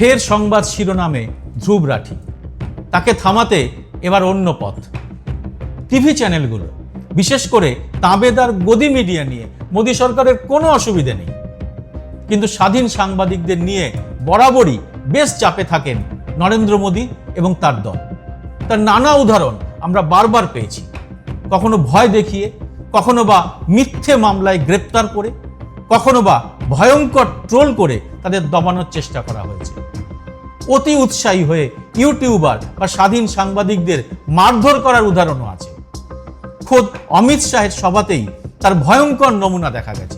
ফের সংবাদ শিরোনামে ধ্রুব রাঠি। তাকে থামাতে এবার অন্য পথ। টিভি চ্যানেলগুলো, বিশেষ করে তাঁবেদার গদি মিডিয়া নিয়ে মোদী সরকারের কোনো অসুবিধে নেই। কিন্তু স্বাধীন সাংবাদিকদের নিয়ে বরাবরই বেশ চাপে থাকেন নরেন্দ্র মোদী এবং তার দল। তার নানা উদাহরণ আমরা বারবার পেয়েছি। কখনো ভয় দেখিয়ে, কখনো বা মিথ্যে মামলায় গ্রেপ্তার করে, কখনো বা ভয়ঙ্কর ট্রোল করে তাদের দমানোর চেষ্টা করা হয়েছে। অতি উৎসাহী হয়ে ইউটিউবার বা স্বাধীন সাংবাদিকদের মারধর করার উদাহরণও আছে খোদ অমিত শাহের সভাতেই তার ভয়ঙ্কর নমুনা দেখা গেছে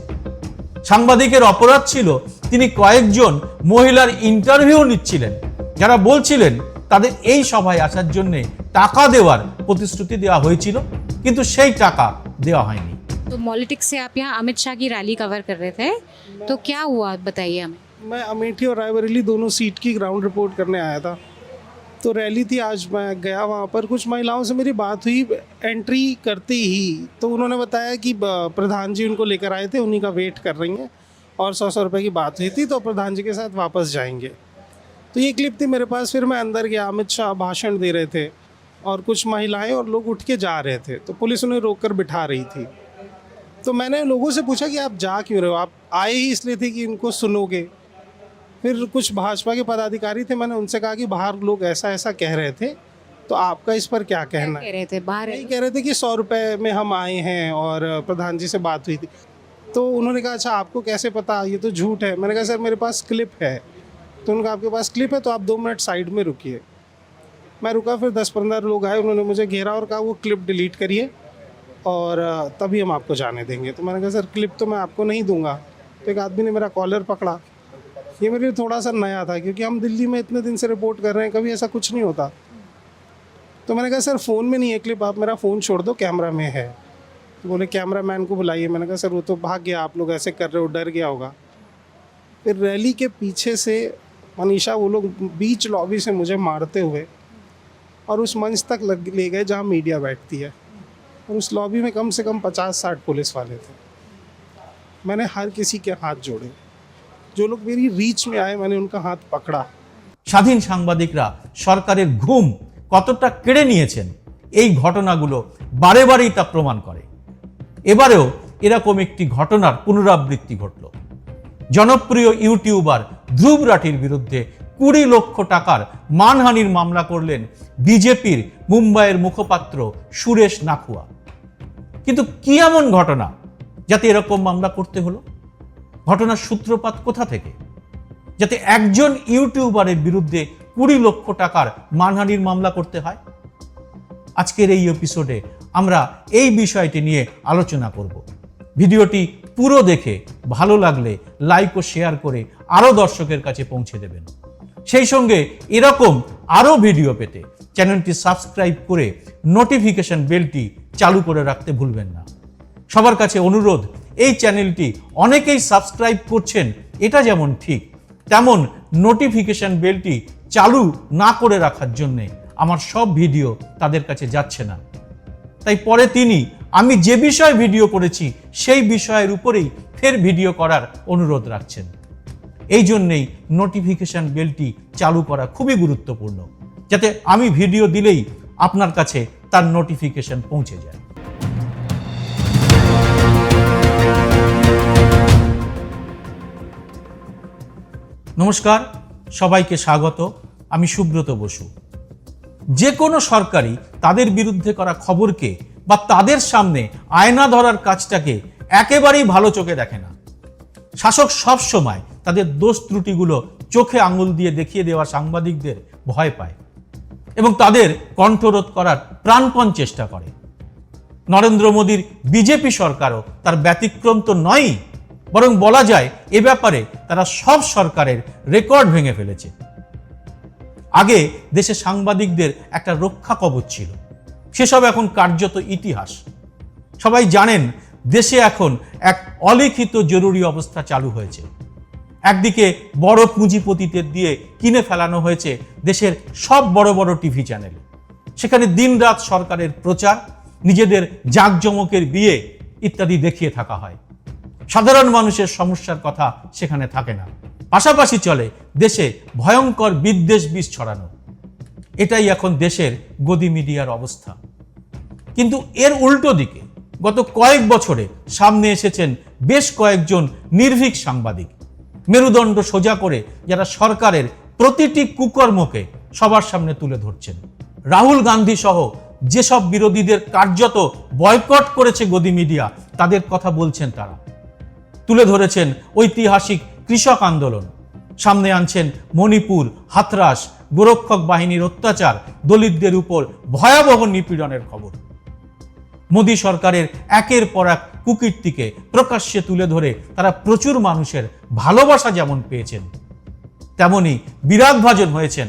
সাংবাদিকের অপরাধ ছিল তিনি কয়েকজন মহিলার ইন্টারভিউ নিচ্ছিলেন যারা বলছিলেন তাদের এই সভায় আসার জন্য টাকা দেওয়ার প্রতিশ্রুতি দেওয়া হয়েছিল কিন্তু সেই টাকা দেওয়া হয়নি तो पॉलिटिक्स से आप यहाँ अमित शाह की रैली कवर कर रहे थे तो क्या हुआ बताइए हमें मैं अमेठी और रायबरेली दोनों सीट की ग्राउंड रिपोर्ट करने आया था। तो रैली थी आज, मैं गया वहाँ पर। कुछ महिलाओं से मेरी बात हुई एंट्री करते ही तो उन्होंने बताया कि प्रधान जी उनको लेकर आए थे, उन्हीं का वेट कर रही हैं। और सौ सौ रुपये की बात हुई थी तो प्रधान जी के साथ वापस जाएँगे। तो ये क्लिप थी मेरे पास, फिर मैं अंदर गया, अमित शाह भाषण दे रहे थे, और कुछ महिलाएँ और लोग उठ के जा रहे थे तो पुलिस उन्हें रोक कर बिठा रही थी। तो मैंने लोगों से पूछा कि आप जा क्यों रहे हो? आप आए ही इसलिए थे कि इनको सुनोगे। फिर कुछ भाजपा के पदाधिकारी थे मैंने उनसे कहा कि बाहर लोग ऐसा ऐसा कह रहे थे तो आपका इस पर क्या कहना? कह रहे थे बाहर यही कह रहे थे कि सौ रुपये में हम आए हैं और प्रधान जी से बात हुई थी। तो उन्होंने कहा अच्छा आपको कैसे पता? ये तो झूठ है। मैंने कहा सर मेरे पास क्लिप है। तो उन्होंने कहा आपके पास क्लिप है तो आप दो मिनट साइड में रुकिए। मैं रुका फिर दस पंद्रह लोग आए उन्होंने मुझे घेरा और कहा वो क्लिप डिलीट करिए और तभी हम आपको जाने देंगे। तो मैंने कहा सर क्लिप तो मैं आपको नहीं दूँगा। तो एक आदमी ने मेरा कॉलर पकड़ा ये मेरे लिए थोड़ा सा नया था, क्योंकि हम दिल्ली में इतने दिन से रिपोर्ट कर रहे हैं, कभी ऐसा कुछ नहीं होता। तो मैंने कहा, सर फ़ोन में नहीं है क्लिप आप मेरा फ़ोन छोड़ दो कैमरा में है। तो बोले कैमरा मैन को बुलाइए। मैंने कहा, सर, वो तो भाग गया, आप लोग ऐसे कर रहे हो, डर गया होगा। फिर रैली के पीछे से मनीषा, वो लोग बीच लॉबी से मुझे मारते हुए और उस मंच तक लग, ले गए जहाँ मीडिया बैठती है। और उस लॉबी में कम से कम पचास साठ पुलिस वाले थे। मैंने हर किसी के हाथ जोड़े। जो लोग मेरी रीच में आए मैंने उनका हाथ पकड़ा স্বাধীন সাংবাদিকরা সরকারের ঘুম কতটা কেড়ে নিয়েছেন এই ঘটনাগুলো বারে বারেই তা প্রমাণ করে এবারেও এরকম একটি ঘটনার পুনরাবৃত্তি ঘটল জনপ্রিয় ইউটিউবার ধ্রুব রাঠির বিরুদ্ধে কুড়ি লক্ষ টাকার মানহানির মামলা করলেন বিজেপির মুম্বাইয়ের মুখপাত্র সুরেশ নাখুয়া কিন্তু কি এমন ঘটনা যাতে এরকম মামলা করতে হলো ঘটনার সূত্রপাত কোথা থেকে? যাতে একজন ইউটিউবারের বিরুদ্ধে কুড়ি লক্ষ টাকার মানহানির মামলা করতে হয়? আজকের এই এপিসোডে আমরা এই বিষয়টি নিয়ে আলোচনা করব। ভিডিওটি পুরো দেখে ভালো লাগলে লাইক ও শেয়ার করে আরও দর্শকের কাছে পৌঁছে দেবেন। সেই সঙ্গে এরকম আরও ভিডিও পেতে চ্যানেলটি সাবস্ক্রাইব করে নোটিফিকেশন বেলটি চালু করে রাখতে ভুলবেন না। সবার কাছে অনুরোধ এই চ্যানেলটি অনেকেই সাবস্ক্রাইব করছেন, এটা যেমন ঠিক, তেমন নোটিফিকেশন বেলটি চালু না করে রাখার জন্যে আমার সব ভিডিও তাদের কাছে যাচ্ছে না। তাই পরে তিনি, আমি যে বিষয়ে ভিডিও করেছি, সেই বিষয়ের উপরেই ফের ভিডিও করার অনুরোধ রাখছেন। এই জন্যেই নোটিফিকেশন বেলটি চালু করা খুবই গুরুত্বপূর্ণ, যাতে আমি ভিডিও দিলেই আপনার কাছে তার নোটিফিকেশন পৌঁছে যায়। নমস্কার, সবাইকে স্বাগত। আমি সুব্রত বসু। যে কোনো সরকারই তাদের বিরুদ্ধে করা খবরকে বা তাদের সামনে আয়না ধরার কাজটাকে একেবারেই ভালো চোখে দেখে না। শাসক সব সময় তাদের দোষ ত্রুটিগুলো চোখে আঙুল দিয়ে দেখিয়ে দেওয়া সাংবাদিকদের ভয় পায় এবং তাদের কণ্ঠরোধ করার প্রাণপণ চেষ্টা করে। নরেন্দ্র মোদীর বিজেপি সরকারও তার ব্যতিক্রম তো নয়ই বরং বলা যায়, এ ব্যাপারে তারা সব সরকারের রেকর্ড ভেঙে ফেলেছে। আগে দেশে সাংবাদিকদের একটা রক্ষা কবচ ছিল। সেসব এখন কার্যত ইতিহাস। সবাই জানেন, দেশে এখন এক অলিখিত জরুরি অবস্থা চালু হয়েছে। একদিকে বড় পুঁজিপতিদের দিয়ে কিনে ফেলানো হয়েছে দেশের সব বড় বড় টিভি চ্যানেল। সেখানে দিনরাত সরকারের প্রচার, নিজেদের জাঁকজমকের বিয়ে ইত্যাদি দেখিয়ে থাকা হয়। সাধারণ মানুষের সমস্যার কথা সেখানে থাকে না। পাশাপাশি চলে দেশে ভয়ঙ্কর বিদ্বেষ বিষ ছড়ানো। এটাই এখন দেশের গদি মিডিয়ার অবস্থা। কিন্তু এর উল্টো দিকে গত কয়েক বছরে সামনে এসেছেন বেশ কয়েকজন নির্ভীক সাংবাদিক। মেরুদণ্ড সোজা করে যারা সরকারের প্রতিটি কুকর্মকে সবার সামনে তুলে ধরছেন। রাহুল গান্ধী সহ যেসব বিরোধীদের কার্যত বয়কট করেছে গদি মিডিয়া, তাদের কথা বলছেন তারা। তুলে ধরেছেন ঐতিহাসিক কৃষক আন্দোলন। সামনে আনছেন মণিপুর, হাতরাস, গোরক্ষক বাহিনীর অত্যাচার, দলিতদের উপর ভয়াবহ নিপীড়নের খবর। মোদী সরকারের একের পর এক কুকীর্তিকে প্রকাশ্যে তুলে ধরে তারা প্রচুর মানুষের ভালোবাসা যেমন পেয়েছেন, তেমনি বিরাগভাজন হয়েছেন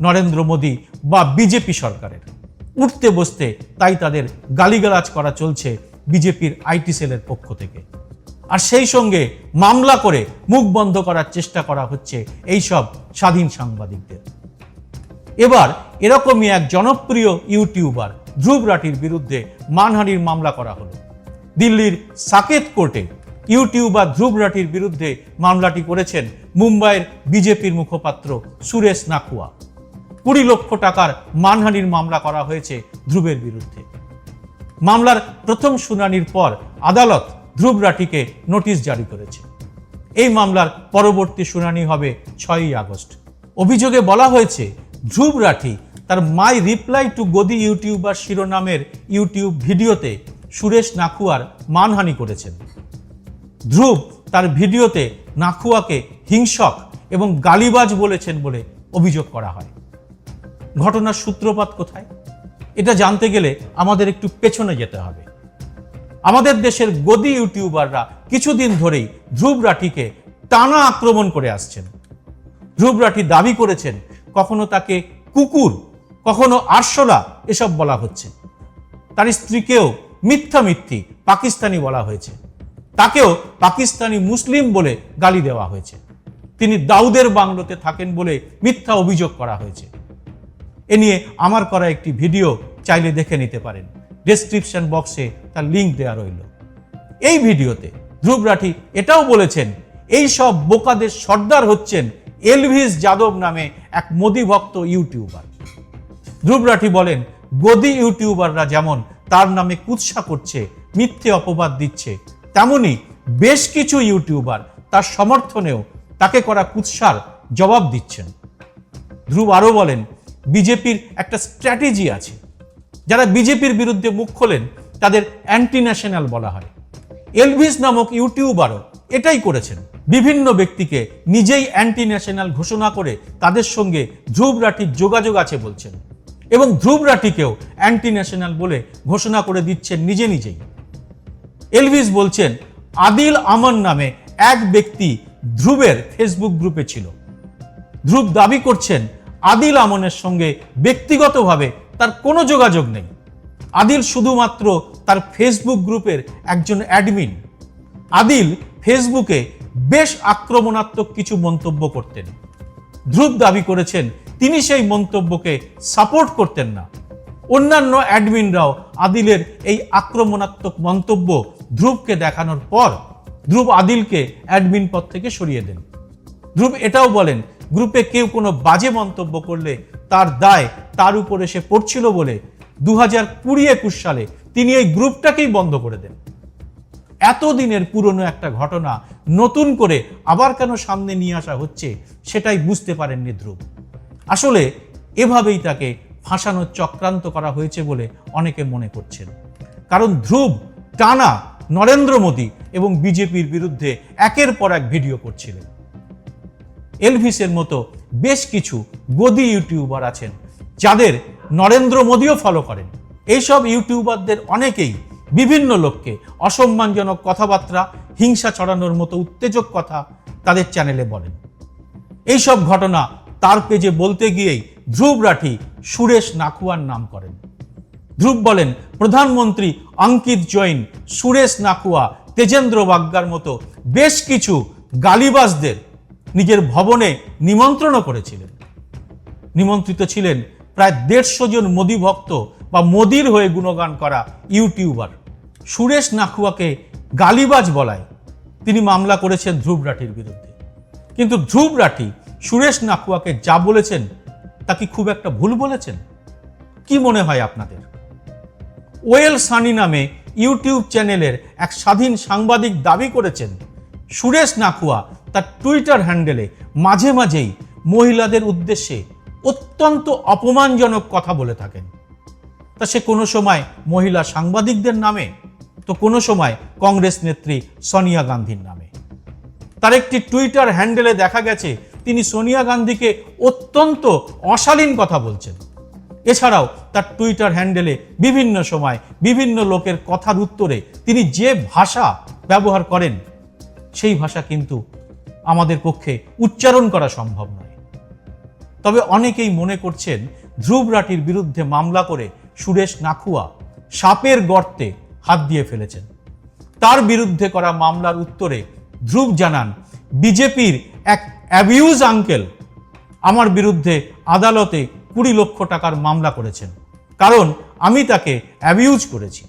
নরেন্দ্র মোদী বা বিজেপি সরকারের। উঠতে বসতে তাই তাদের গালিগালাজ করা চলছে বিজেপির আইটি সেলের পক্ষ থেকে। আর সেই সঙ্গে মামলা করে মুখ বন্ধ করার চেষ্টা করা হচ্ছে এইসব স্বাধীন সাংবাদিকদের। এবার এরকমই এক জনপ্রিয় ইউটিউবার ধ্রুব রাঠির বিরুদ্ধে মানহানির মামলা করা হলো। দিল্লির সাকেত কোর্টে ইউটিউবার ধ্রুব রাঠির বিরুদ্ধে মামলাটি করেছেন মুম্বাইয়ের বিজেপির মুখপাত্র সুরেশ নাকুয়া। কুড়ি লক্ষ টাকার মানহানির মামলা করা হয়েছে ধ্রুবের বিরুদ্ধে। মামলার প্রথম শুনানির পর আদালত ধ্রুব রাঠিকে নোটিশ জারি করেছে। এই মামলার পরবর্তী শুনানি হবে ছয়ই আগস্ট। অভিযোগে বলা হয়েছে, ধ্রুব রাঠি তার my reply to Godi YouTuber শিরোনামের ইউটিউব ভিডিওতে সুরেশ নাখুয়ার মানহানি করেছেন। ধ্রুব তার ভিডিওতে নাখুয়াকে হিংসক এবং গালিবাজ বলেছেন বলে অভিযোগ করা হয়। ঘটনার সূত্রপাত কোথায়? এটা জানতে গেলে আমাদের একটু পেছনে যেতে হবে। আমাদের দেশের গদি ইউটিউবাররা কিছুদিন ধরেই ধ্রুব রাঠিকে টানা আক্রমণ করে আসছেন। ধ্রুব রাঠি দাবি করেছেন, কখনো তাকে কুকুর, কখনো আরশোলা এসব বলা হচ্ছে। তার স্ত্রীকেও মিথ্যা মিথ্যি পাকিস্তানি বলা হয়েছে। তাকেও পাকিস্তানি মুসলিম বলে গালি দেওয়া হয়েছে। তিনি দাউদের বাংলোতে থাকেন বলে মিথ্যা অভিযোগ করা হয়েছে। এ নিয়ে আমার করা একটি ভিডিও চাইলে দেখে নিতে পারেন। ডেসক্রিপশন বক্সে তার লিঙ্ক দেওয়া রইল। এই ভিডিওতে ধ্রুব রাঠি এটাও বলেছেন, এই সব বোকাদের সর্দার হচ্ছেন এলভিস যাদব নামে এক মোদি ভক্ত ইউটিউবার। ধ্রুব রাঠি বলেন, গদি ইউটিউবাররা যেমন তার নামে কুৎসা করছে, মিথ্যে অপবাদ দিচ্ছে, তেমনি বেশ কিছু ইউটিউবার তার সমর্থনেও তাকে করা কুৎসার জবাব দিচ্ছেন। ধ্রুব আরও বলেন, বিজেপির একটা স্ট্র্যাটেজি আছে। যারা বিজেপির বিরুদ্ধে মুখ খোলেন, তাদের অ্যান্টি ন্যাশনাল বলা হয়। এলভিস নামক ইউটিউবারও এটাই করেছেন। বিভিন্ন ব্যক্তিকে নিজেই অ্যান্টি ন্যাশনাল ঘোষণা করে তাদের সঙ্গে ধ্রুব রাঠির যোগাযোগ আছে বলছেন। এবং ধ্রুব রাঠিকেও অ্যান্টি ন্যাশনাল বলে ঘোষণা করে দিচ্ছেন নিজে নিজেই। এলভিস বলছেন, আদিল আমন নামে এক ব্যক্তি ধ্রুবের ফেসবুক গ্রুপে ছিল। ধ্রুব দাবি করছেন, আদিল আমনের সঙ্গে ব্যক্তিগতভাবে তার কোনো যোগাযোগ নেই। আদিল শুধুমাত্র তার ফেসবুক গ্রুপের একজন অ্যাডমিন আদিল ফেসবুকে বেশ আক্রমণাত্মক কিছু মন্তব্য করতেন। ধ্রুব দাবি করেছেন, তিনি সেই মন্তব্যকে সাপোর্ট করতেন না। অন্যান্য অ্যাডমিনরাও আদিলের এই আক্রমণাত্মক মন্তব্য ধ্রুবকে দেখানোর পর ধ্রুব আদিলকে অ্যাডমিন পদ থেকে সরিয়ে দেন। ধ্রুব এটাও বলেন, গ্রুপে কেউ কোনো বাজে মন্তব্য করলে তার দায় তার উপরে সে পড়ছিল বলে দু হাজার কুড়ি একুশ সালে তিনি এই গ্রুপটাকেই বন্ধ করে দেন। এতদিনের পুরনো একটা ঘটনা নতুন করে আবার কেন সামনে নিয়ে আসা হচ্ছে সেটাই বুঝতে পারেননি ধ্রুব। আসলে এভাবেই তাকে ফাঁসানোর চক্রান্ত করা হয়েছে বলে অনেকে মনে করছেন। কারণ ধ্রুব, টানা নরেন্দ্র মোদী এবং বিজেপির বিরুদ্ধে একের পর এক ভিডিও করছিলেন। এলভিসের মতো বেশ কিছু গদি ইউটিউবার আছেন। যাদের নরেন্দ্র মোদীও ফলো করেন। এইসব ইউটিউবারদের অনেকেই বিভিন্ন লোককে অসম্মানজনক কথাবার্তা, হিংসা ছড়ানোর মতো উত্তেজক কথা তাদের চ্যানেলে বলেন। এইসব ঘটনা তার পেজে বলতে গিয়েই ধ্রুব রাঠি সুরেশ নাকুয়ার নাম করেন। ধ্রুব বলেন, প্রধানমন্ত্রী অঙ্কিত জৈন, সুরেশ নাকুয়া, তেজেন্দ্র বাগ্গার মতো বেশ কিছু গালিবাসদের নিজের ভবনে নিমন্ত্রণও করেছিলেন। নিমন্ত্রিত ছিলেন প্রায় দেড়শো জন মোদি ভক্ত বা মোদির হয়ে গুণগান করা ইউটিউবার। সুরেশ নাকুয়াকে গালিবাজ বলায় তিনি মামলা করেছেন ধ্রুব রাঠির বিরুদ্ধে। কিন্তু ধ্রুব রাঠি সুরেশ নাকুয়াকে যা বলেছেন, তা কি খুব একটা ভুল বলেছেন? কি মনে হয় আপনাদের? ওয়েল সানি নামে ইউটিউব চ্যানেলের এক স্বাধীন সাংবাদিক দাবি করেছেন, সুরেশ নাকুয়া তার টুইটার হ্যান্ডেলে মাঝে মাঝেই মহিলাদের উদ্দেশ্যে অত্যন্ত অপমানজনক কথা বলে থাকেন। তা সে কোনো সময় মহিলা সাংবাদিকদের নামে, তো কোনো সময় কংগ্রেস নেত্রী সোনিয়া গান্ধীর নামে। তার একটি টুইটার হ্যান্ডেলে দেখা গেছে, তিনি সোনিয়া গান্ধীকে অত্যন্ত অশালীন কথা বলছেন। এছাড়াও তার টুইটার হ্যান্ডেলে বিভিন্ন সময় বিভিন্ন লোকের কথার উত্তরে তিনি যে ভাষা ব্যবহার করেন, সেই ভাষা কিন্তু আমাদের পক্ষে উচ্চারণ করা সম্ভব নয়। তবে অনেকেই মনে করছেন ধ্রুব রাঠির বিরুদ্ধে মামলা করে সুরেশ নাখুয়া সাপের গর্তে হাত দিয়ে ফেলেছেন। তার বিরুদ্ধে করা মামলার উত্তরে ধ্রুব জানান, বিজেপির এক অ্যাবিউজ আঙ্কেল আমার বিরুদ্ধে আদালতে কুড়ি লক্ষ টাকার মামলা করেছেন। কারণ আমি তাকে অ্যাবিউজ করেছি।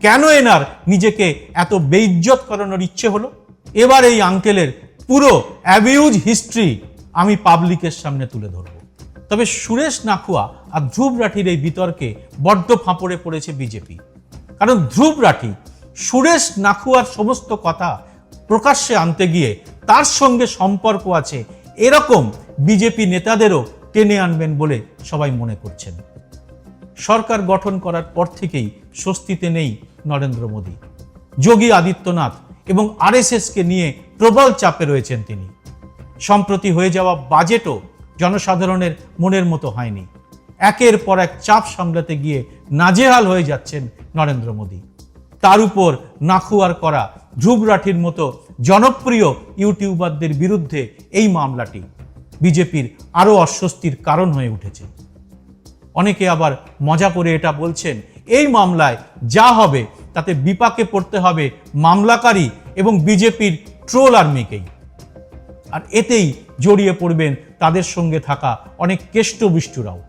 কেন এনার নিজেকে এত বেইজ্জত করানোর ইচ্ছে হলো? এবার এই আঙ্কেলের পুরো অ্যাবিউজ হিস্ট্রি আমি পাবলিকের সামনে তুলে ধরব। তবে সুরেশ নাখুয়া আর ধ্রুব রাঠির এই বিতর্কে বড্ড ফাঁপড়ে পড়েছে বিজেপি। কারণ ধ্রুব রাঠি সুরেশ নাখুয়ার সমস্ত কথা প্রকাশ্যে আনতে গিয়ে তার সঙ্গে সম্পর্ক আছে এরকম বিজেপি নেতাদেরও টেনে আনবেন বলে সবাই মনে করছেন। সরকার গঠন করার পর থেকেই স্বস্তিতে নেই নরেন্দ্র মোদী। যোগী আদিত্যনাথ এবং আরএসএসকে নিয়ে প্রবল চাপে রয়েছেন তিনি। সম্প্রতি হয়ে যাওয়া বাজেটও জনসাধারণের মনের মতো হয়নি। একের পর এক চাপ সামলাতে গিয়ে নাজেহাল হয়ে যাচ্ছেন নরেন্দ্র মোদী। তার উপর নাখুয়ার করা ধ্রুবরাঠির মতো জনপ্রিয় ইউটিউবারদের বিরুদ্ধে এই মামলাটি বিজেপির আরও অস্বস্তির কারণ হয়ে উঠেছে। অনেকে আবার মজা করে এটা বলছেন, এই মামলায় যা হবে তাতে বিপাকে পড়তে হবে মামলাকারী এবং বিজেপির ট্রোল আর্মিকেই। আর এতেই জড়িয়ে পড়বেন তাদের সঙ্গে থাকা অনেক কেষ্টবিষ্টুরাও।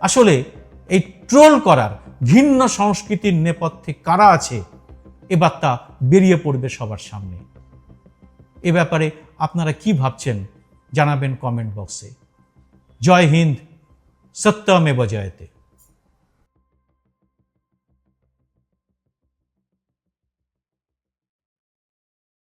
আসলে এই ট্রোল করার ভিন্ন সংস্কৃতির নেপথ্যে কারা আছে এবার তা বেরিয়ে পড়বে সবার সামনে। এ ব্যাপারে আপনারা কি ভাবছেন জানাবেন কমেন্ট বক্সে। জয় হিন্দ, সত্যমেব জয়তে।